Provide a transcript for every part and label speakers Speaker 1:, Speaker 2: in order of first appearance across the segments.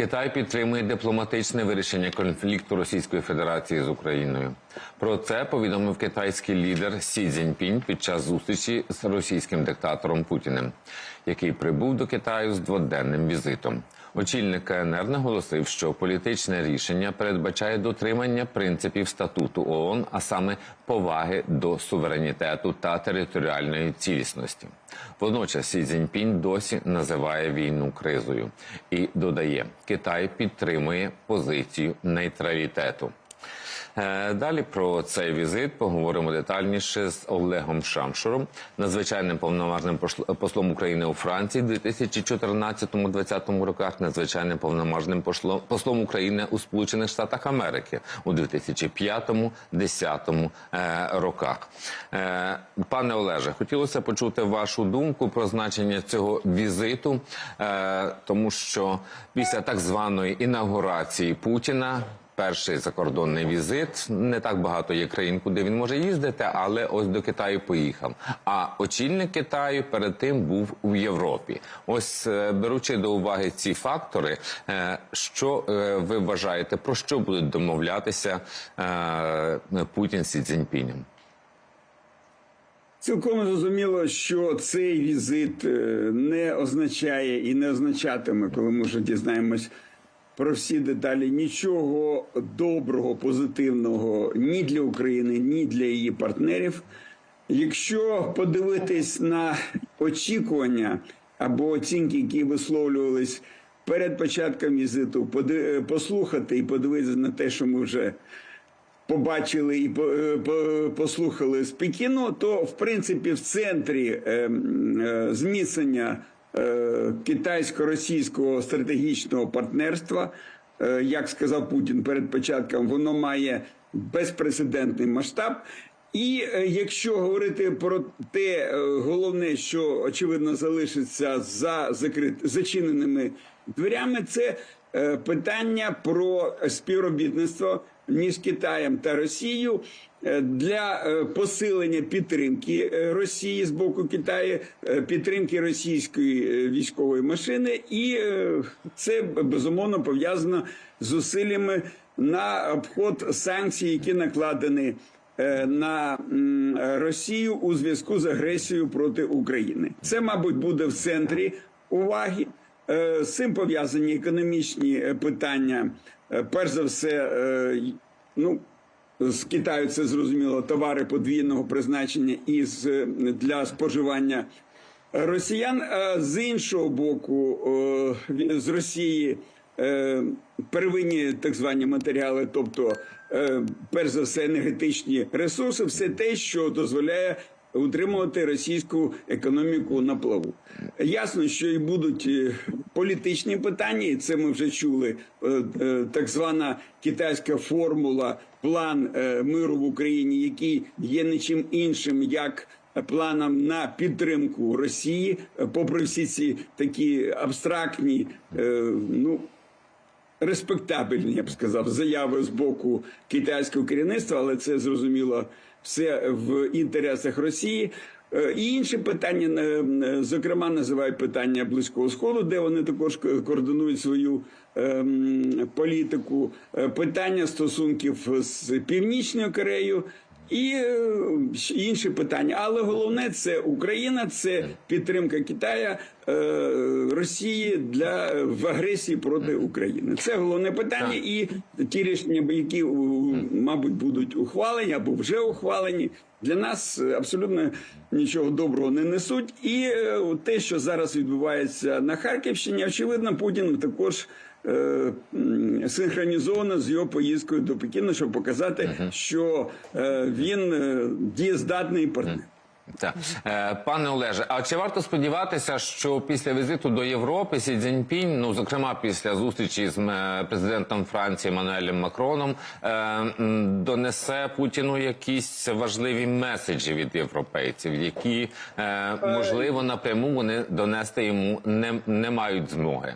Speaker 1: Китай підтримує дипломатичне вирішення конфлікту Російської Федерації з Україною. Про це повідомив китайський лідер Сі Цзіньпінь під час зустрічі з російським диктатором Путіним, який прибув до Китаю з дводенним візитом. Очільник КНР наголосив, що політичне рішення передбачає дотримання принципів статуту ООН, а саме поваги до суверенітету та територіальної цілісності. Водночас Сі Цзіньпінь досі називає війну кризою і додає, Китай підтримує позицію нейтралітету. Е, Далі про цей візит поговоримо детальніше з Олегом Шамшуром, надзвичайним повноважним послом України у Франції у 2014-2020 роках, надзвичайним повноважним послом України у Сполучених Штатах Америки у 2005-2010 е, роках. Е, Пане Олеже, хотілося почути вашу думку про значення цього візиту, тому що після так званої інаугурації Путіна перший закордонний візит. Не так багато є країн, куди він може їздити, але ось до Китаю поїхав. А очільник Китаю перед тим був у Європі. Ось е, беручи до уваги ці фактори, е, що е, ви вважаєте, про що будуть домовлятися Путін з Сі Цзіньпінем?
Speaker 2: Цілком зрозуміло, що цей візит не означає і не означатиме, коли ми вже дізнаємось про всі деталі, нічого доброго, позитивного ні для України, ні для її партнерів. Якщо подивитись на очікування або оцінки, які висловлювались перед початком візиту, послухати і подивитися на те, що ми вже побачили і е, по- послухали з Пекіну, то в принципі в центрі е, м, е, зміцнення китайсько-російського стратегічного партнерства, е, як сказав Путін перед початком, воно має безпрецедентний масштаб. І е, якщо говорити про те, е, головне, що очевидно залишиться за закрит... зачиненими дверями, це е, питання про співробітництво між Китаєм та Росією е, для е, посилення підтримки е, Росії з боку Китаю, е, підтримки російської е, військової машини, і е, це безумовно пов'язано з зусиллями на обход санкцій, які накладені е, на Росію у зв'язку з агресією проти України. Це, мабуть, буде в центрі уваги. Е, З цим пов'язані економічні е, питання. Е, Перш за все, е, ну з Китаю це зрозуміло товари подвійного призначення і з е, для споживання росіян. А з іншого боку, е, з Росії е, первинні так звані матеріали, тобто, е, перш за все, енергетичні ресурси, все те, що дозволяє утримувати російську економіку на плаву. Ясно, що і будуть е, політичні питання, і це ми вже чули. Е, е, Так звана китайська формула, план е, миру в Україні, який є нічим іншим як планом на підтримку Росії, е, попри всі ці такі абстрактні, е, ну респектабельні, я б сказав, заяви з боку китайського керівництва, але це зрозуміло все в інтересах Росії. Е, І інші питання, е, е, зокрема, називають питання Близького Сходу, де вони також координують свою ем, політику, питання стосунків з Північною Кореєю. І е, інші питання, але головне це Україна, це підтримка Китая е, Росії для е, в агресії проти України. Це головне питання, і ті рішення, які мабуть будуть ухвалені або вже ухвалені, для нас абсолютно нічого доброго не несуть. І те, що зараз відбувається на Харківщині, очевидно, Путін також. Е, Синхронізовано з його поїздкою до Пекіна, щоб показати, що е, він е, дієздатний партнер.
Speaker 1: Так. Пане Олеже, а чи варто сподіватися, що після візиту до Європи Сі Цзіньпінь, ну зокрема після зустрічі з президентом Франції Мануелем Макроном, донесе Путіну якісь важливі меседжі від європейців, які можливо напряму вони донести йому не, не мають змоги?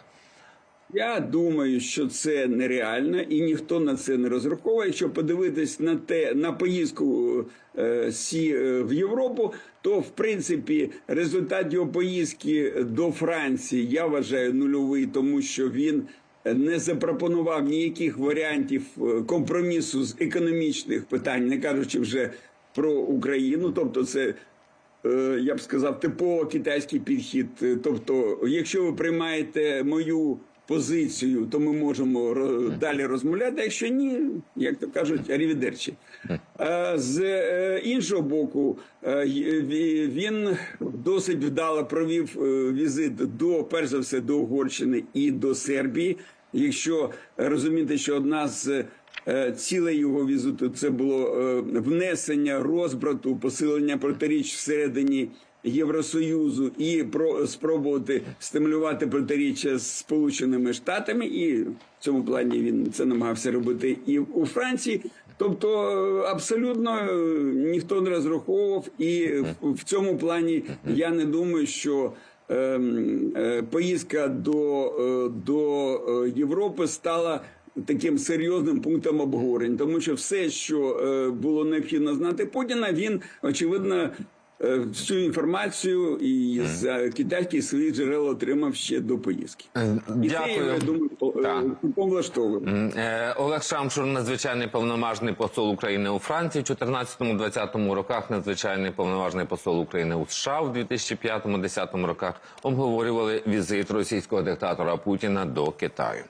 Speaker 2: Я думаю, що це нереально, і ніхто на це не розраховує. Якщо подивитись на те на поїздку е, сі е, в Європу, то в принципі результат його поїздки до Франції я вважаю нульовий, тому що він не запропонував ніяких варіантів е, компромісу з економічних питань, не кажучи вже про Україну. Тобто, це е, я б сказав, типово китайський підхід. Тобто, якщо ви приймаєте мою позицію, то ми можемо далі розмовляти. а Якщо ні, як то кажуть, арівідерчі. Е, З е, іншого боку, е, він досить вдало провів е, візит до перш за все до Угорщини і до Сербії. Якщо розуміти, що одна з цілей його візиту це було внесення розбрату, посилення протиріч всередині Євросоюзу і про спробувати стимулювати протиріччя з Сполученими Штатами, і в цьому плані він це намагався робити і у Франції. Тобто е, абсолютно е, ніхто не розраховував, і в, цьому плані я не думаю, що ем, е, поїздка до, е, до е, Європи стала таким серйозним пунктом обговорень, тому що все, що е, було необхідно знати Путіна, він очевидно. Е, Всю інформацію і з е, китайських своїх джерел отримав ще до поїздки.
Speaker 1: Е,
Speaker 2: І це,
Speaker 1: Дякую.
Speaker 2: я думаю, по- е,
Speaker 1: Так.
Speaker 2: цілком влаштовує.
Speaker 1: М, е, Олег Шамшур, надзвичайний повноважний посол України у Франції в 14-20 роках, надзвичайний повноважний посол України у США в 2005-2010 роках обговорювали візит російського диктатора Путіна до Китаю.